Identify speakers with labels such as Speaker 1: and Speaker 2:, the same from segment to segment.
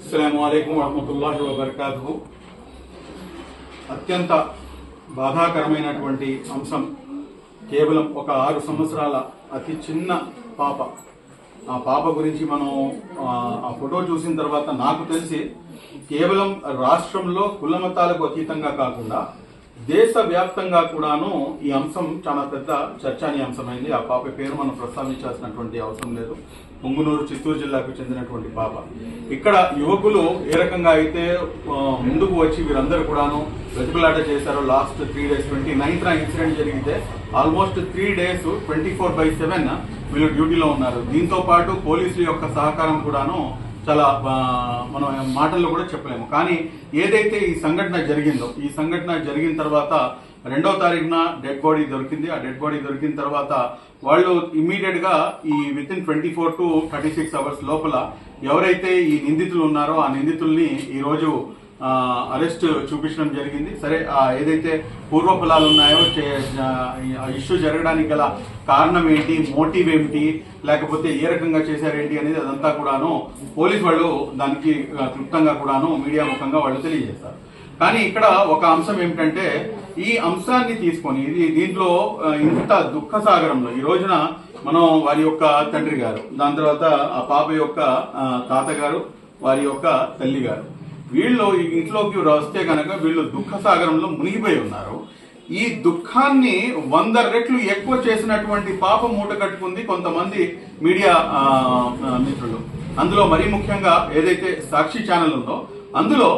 Speaker 1: అస్సలం అయికం వరహమతుల్లాహి వబర్కాతు అత్యంత బాధాకరమైనటువంటి అంశం కేవలం ఒక ఆరు సంవత్సరాల అతి చిన్న పాప. ఆ పాప గురించి మనం ఆ, ఆ ఫోటో చూసిన తర్వాత నాకు తెలిసి కేవలం రాష్ట్రంలో కులమతాలకు అతీతంగా కాకుండా దేశవ్యాప్తంగా కూడాను ఈ అంశం చాలా పెద్ద చర్చానీయాంశమైంది ఆ పాప పేరు మనం ప్రస్తావించాల్సినటువంటి అవసరం లేదు. పొంగునూరు చిత్తూరు జిల్లాకు చెందినటువంటి పాప. ఇక్కడ యువకులు ఏ రకంగా అయితే ముందుకు వచ్చి వీరందరూ కూడాను వెతుకులాట చేశారో last three days twenty ninth incident జరిగితే almost three days twenty four by seven వీళ్ళు డ్యూటీలో ఉన్నారు. దీంతో పాటు పోలీసుల యొక్క సహకారం కూడాను చాలా మనం మాటల్లో కూడా చెప్పలేము. కానీ ఏదైతే ఈ సంఘటన జరిగిందో ఈ సంఘటన జరిగిన తర్వాత రెండో తారీఖున డెడ్ బాడీ దొరికింది. ఆ డెడ్ బాడీ దొరికిన తర్వాత వాళ్ళు ఇమీడియట్గా ఈ within twenty four to thirty six hours లోపల ఎవరైతే ఈ నిందితులు ఉన్నారో ఆ నిందితుల్ని ఈ రోజు అరెస్ట్ చూపించడం జరిగింది. సరే ఏదైతే పూర్వ ఫలాలు ఉన్నాయో ఇష్యూ జరగడానికి గల కారణం ఏంటి మోటివ్ ఏమిటి లేకపోతే ఏ రకంగా చేశారేంటి అనేది అదంతా కూడాను పోలీస్ వాళ్ళు దానికి క్లుప్తంగా కూడాను మీడియా ముఖంగా వాళ్ళు తెలియజేస్తారు. కానీ ఇక్కడ ఒక అంశం ఏమిటంటే ఈ అంశాన్ని తీసుకొని ఇది దీంట్లో ఇంత దుఃఖ సాగరంలో ఈ రోజున మనం వారి యొక్క తండ్రి గారు దాని తర్వాత ఆ పాప యొక్క తాతగారు వారి యొక్క తల్లి గారు వీళ్ళు ఈ ఇంట్లోకి వస్తే కనుక వీళ్ళు దుఃఖ సాగరంలో మునిగిపోయి ఉన్నారు. ఈ దుఃఖాన్ని వంద రెట్లు ఎక్కువ చేసినటువంటి పాప మూట కట్టుకుంది కొంతమంది మీడియా మిత్రులు. అందులో మరీ ముఖ్యంగా ఏదైతే సాక్షి ఛానల్ ఉందో అందులో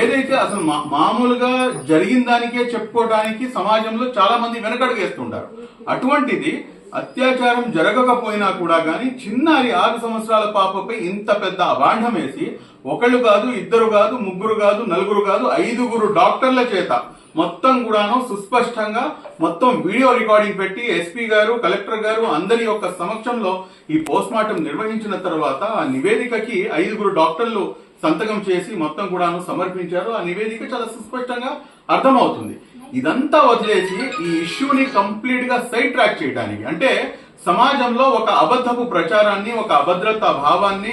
Speaker 1: ఏదైతే అసలు మామూలుగా జరిగిన దానికే చెప్పుకోవడానికి సమాజంలో చాలా మంది వెనకడుగేస్తుంటారు అటువంటిది అత్యాచారం జరగకపోయినా కూడా గాని చిన్నారి ఆరు సంవత్సరాల పాపపై ఇంత పెద్ద అభాండం వేసి ఒకళ్ళు కాదు ఇద్దరు కాదు ముగ్గురు కాదు నలుగురు కాదు ఐదుగురు డాక్టర్ల చేత మొత్తం కూడాను సుస్పష్టంగా మొత్తం వీడియో రికార్డింగ్ పెట్టి ఎస్పీ గారు కలెక్టర్ గారు అందరి యొక్క సమక్షంలో ఈ పోస్ట్ మార్టం నిర్వహించిన తర్వాత ఆ నివేదికకి ఐదుగురు డాక్టర్లు సంతకం చేసి మొత్తం కూడాను సమర్పించారు. ఆ నివేదిక చాలా సుస్పష్టంగా అర్థమవుతుంది. ఇదంతా వదిలేసి ఈ ఇష్యూని కంప్లీట్గా సైడ్ ట్రాక్ చేయడానికి. అంటే సమాజంలో ఒక అబద్ధపు ప్రచారాన్ని ఒక అభద్రతా భావాన్ని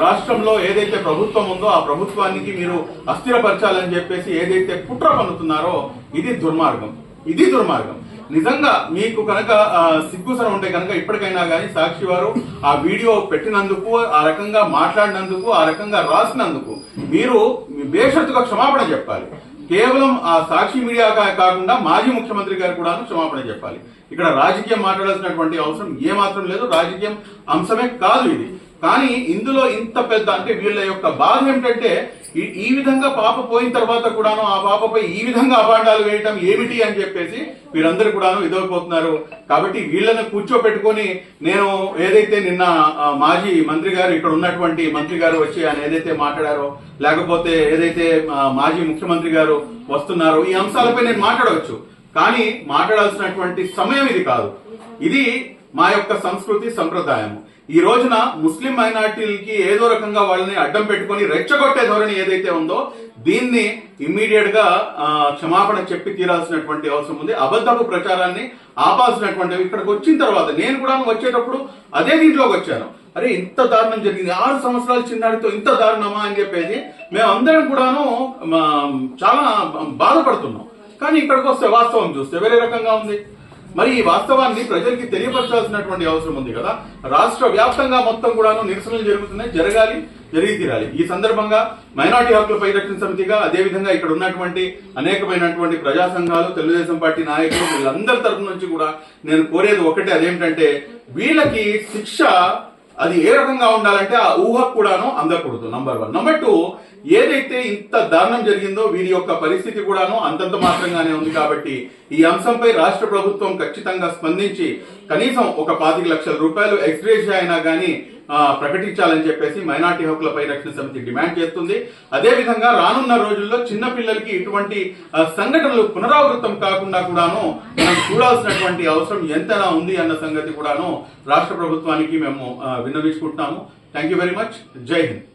Speaker 1: రాష్ట్రంలో ఏదైతే ప్రభుత్వం ఉందో ఆ ప్రభుత్వానికి మీరు అస్థిరపరచాలని చెప్పేసి ఏదైతే కుట్ర పన్నుతున్నారో ఇది దుర్మార్గం. ఇది దుర్మార్గం. నిజంగా మీకు కనుక ఆ, సిగ్గుసరం ఉంటే కనుక ఇప్పటికైనా కానీ సాక్షి వారు ఆ వీడియో పెట్టినందుకు ఆ రకంగా మాట్లాడినందుకు ఆ రకంగా రాసినందుకు మీరు మీ బేషరతుగా క్షమాపణ చెప్పాలి. కేవలం ఆ సాక్షి మీడియా కాకుండా మాజీ ముఖ్యమంత్రి గారు కూడా క్షమాపణ చెప్పాలి. ఇక్కడ రాజకీయం మాట్లాడాల్సినటువంటి అవసరం ఏ మాత్రం లేదు. రాజకీయం అంశమే కాదు ఇది. కానీ ఇందులో ఇంత పెద్ద అంటే వీళ్ళ యొక్క బాధ ఏమిటంటే ఈ- విధంగా పాప పోయిన తర్వాత కూడాను ఆ పాపపై ఈ విధంగా అభాండాలు వేయటం ఏమిటి అని చెప్పేసి వీరందరూ కూడాను ఇదైపోతున్నారు కాబట్టి వీళ్ళని కూర్చోపెట్టుకొని నేను ఏదైతే నిన్న మాజీ మంత్రి గారు ఇక్కడ ఉన్నటువంటి మంత్రి గారు వచ్చి ఆయన ఏదైతే మాట్లాడారో లేకపోతే ఏదైతే మాజీ ముఖ్యమంత్రి గారు వస్తున్నారో ఈ అంశాలపై నేను మాట్లాడవచ్చు. కానీ మాట్లాడాల్సినటువంటి సమయం ఇది కాదు. ఇది మా యొక్క సంస్కృతి సంప్రదాయం ఈ రోజున ముస్లిం మైనార్టీలకి ఏదో రకంగా వాళ్ళని అడ్డం పెట్టుకొని రెచ్చగొట్టే ధోరణి ఏదైతే ఉందో దీన్ని ఇమ్మీడియట్గా క్షమాపణ చెప్పి తీరాల్సినటువంటి అవసరం ఉంది. అబద్ధపు ప్రచారాన్ని ఆపాల్సినటువంటి ఇక్కడికి వచ్చిన తర్వాత నేను కూడా వచ్చేటప్పుడు అదే దీంట్లోకి వచ్చాను. అరే ఇంత దారుణం జరిగింది. ఆరు సంవత్సరాల చిన్నాడితో ఇంత దారుణమా అని చెప్పేసి మేమందరం కూడాను మా, చాలా బాధపడుతున్నాం. కానీ ఇక్కడికి వస్తే వాస్తవం చూస్తే వేరే రకంగా ఉంది. మరి ఈ వాస్తవాన్ని ప్రజలకి తెలియపరచాల్సినటువంటి అవసరం ఉంది కదా. రాష్ట్ర వ్యాప్తంగా మొత్తం కూడాను నిరసనలు జరుగుతున్నాయి జరగాలి జరిగి తీరాలి. ఈ సందర్భంగా మైనార్టీ హక్కుల పరిరక్షణ సమితిగా అదేవిధంగా ఇక్కడ ఉన్నటువంటి అనేకమైనటువంటి ప్రజా సంఘాలు తెలుగుదేశం పార్టీ నాయకులు వీళ్ళందరి తరపు నుంచి కూడా నేను కోరేది ఒకటే అదేమిటంటే వీళ్ళకి శిక్ష అది ఏ రకంగా ఉండాలంటే ఆ ఊహకు కూడాను అందకూడదు నంబర్ వన్ నంబర్ టూ ఏదైతే ఇంత దారుణం జరిగిందో వీరి యొక్క పరిస్థితి కూడాను అంతంత మాత్రంగానే ఉంది కాబట్టి ఈ అంశంపై రాష్ట్ర ప్రభుత్వం ఖచ్చితంగా స్పందించి కనీసం ఒక పాతిక లక్షల రూపాయలు ఎక్స్గ్రేషియా అయినా కానీ ప్రకటించాలని చెప్పేసి మైనార్టీ హక్కుల పరిరక్షణ సమితి డిమాండ్ చేస్తుంది. అదేవిధంగా రానున్న రోజుల్లో చిన్నపిల్లలకి ఇటువంటి సంఘటనలు పునరావృతం కాకుండా కూడాను మనం చూడాల్సినటువంటి అవసరం ఎంతైనా ఉంది అన్న సంగతి కూడాను రాష్ట్ర ప్రభుత్వానికి మేము విన్నవించుకుంటున్నాము. Thank you very much Jai Hind.